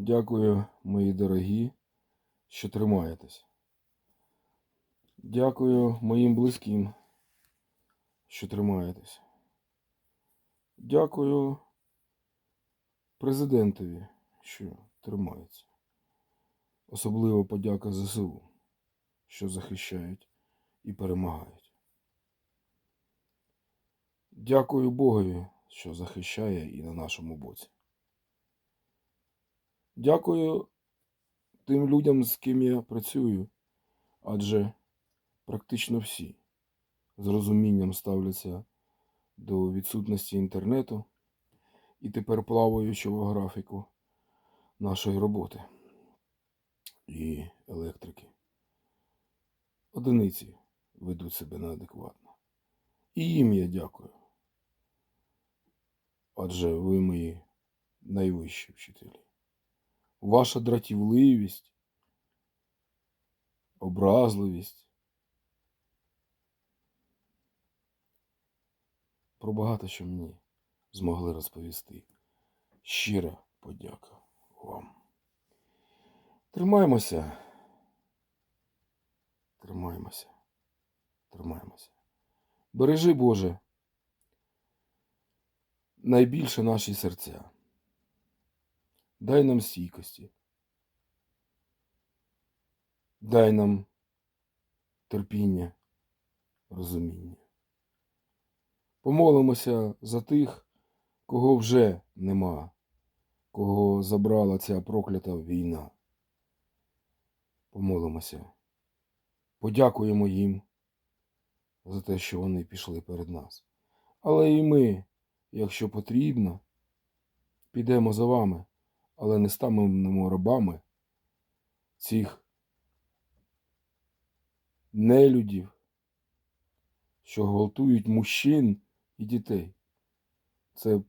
Дякую, мої дорогі, що тримаєтесь. Дякую моїм близьким, що тримаєтесь. Дякую президентові, що тримається. Особливо подяка ЗСУ, що захищають і перемагають. Дякую Богові, що захищає і на нашому боці. Дякую тим людям, з ким я працюю, адже практично всі з розумінням ставляться до відсутності інтернету і тепер плаваючого графіку нашої роботи і електрики. Одиниці ведуть себе неадекватно. І їм я дякую. Адже ви мої найвищі вчителі. Ваша дратівливість, образливість. Про багато що мені змогли розповісти. Щира подяка вам. Тримаємося. Тримаємося. Тримаємося. Бережи, Боже, найбільше наші серця. Дай нам стійкості. Дай нам терпіння, розуміння. Помолимося за тих, кого вже нема, кого забрала ця проклята війна. Помолимося. Подякуємо їм за те, що вони пішли перед нас. Але і ми, якщо потрібно, підемо за вами, але не станемо рабами цих нелюдів, що гвалтують мужчин і дітей. Це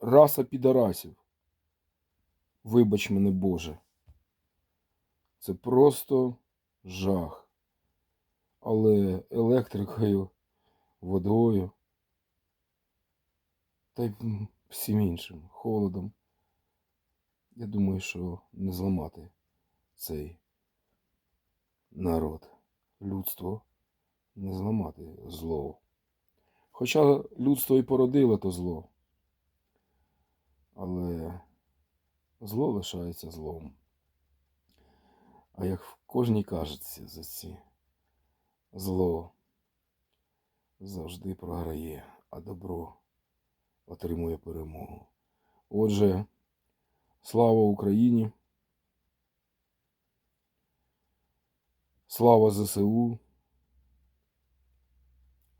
раса підарасів. Вибач мене, Боже. Це просто жах. Але електрикою, водою та й всім іншим холодом. Я думаю, що не зламати цей народ. Людство не зламати зло. Хоча людство і породило то зло. Але зло лишається злом. А як в кожній кажеться за ці зло завжди програє, а добро отримує перемогу. Отже, слава Україні! Слава ЗСУ!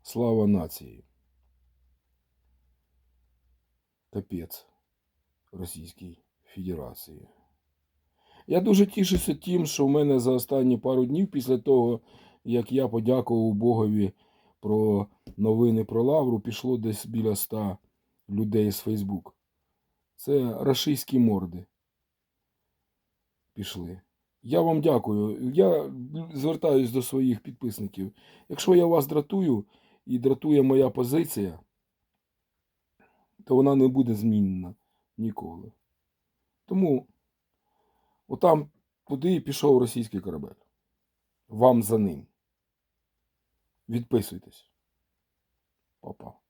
Слава нації! Капець Російській Федерації. Я дуже тішуся тим, що в мене за останні пару днів після того, як я подякував Богові про новини про Лавру, пішло десь біля ста людей з Фейсбук. Це рашистські морди. Пішли. Я вам дякую. Я звертаюсь до своїх підписників. Якщо я вас дратую і дратує моя позиція, то вона не буде змінена ніколи. Тому отам туди пішов російський корабель. Вам за ним. Відписуйтесь. Па-па.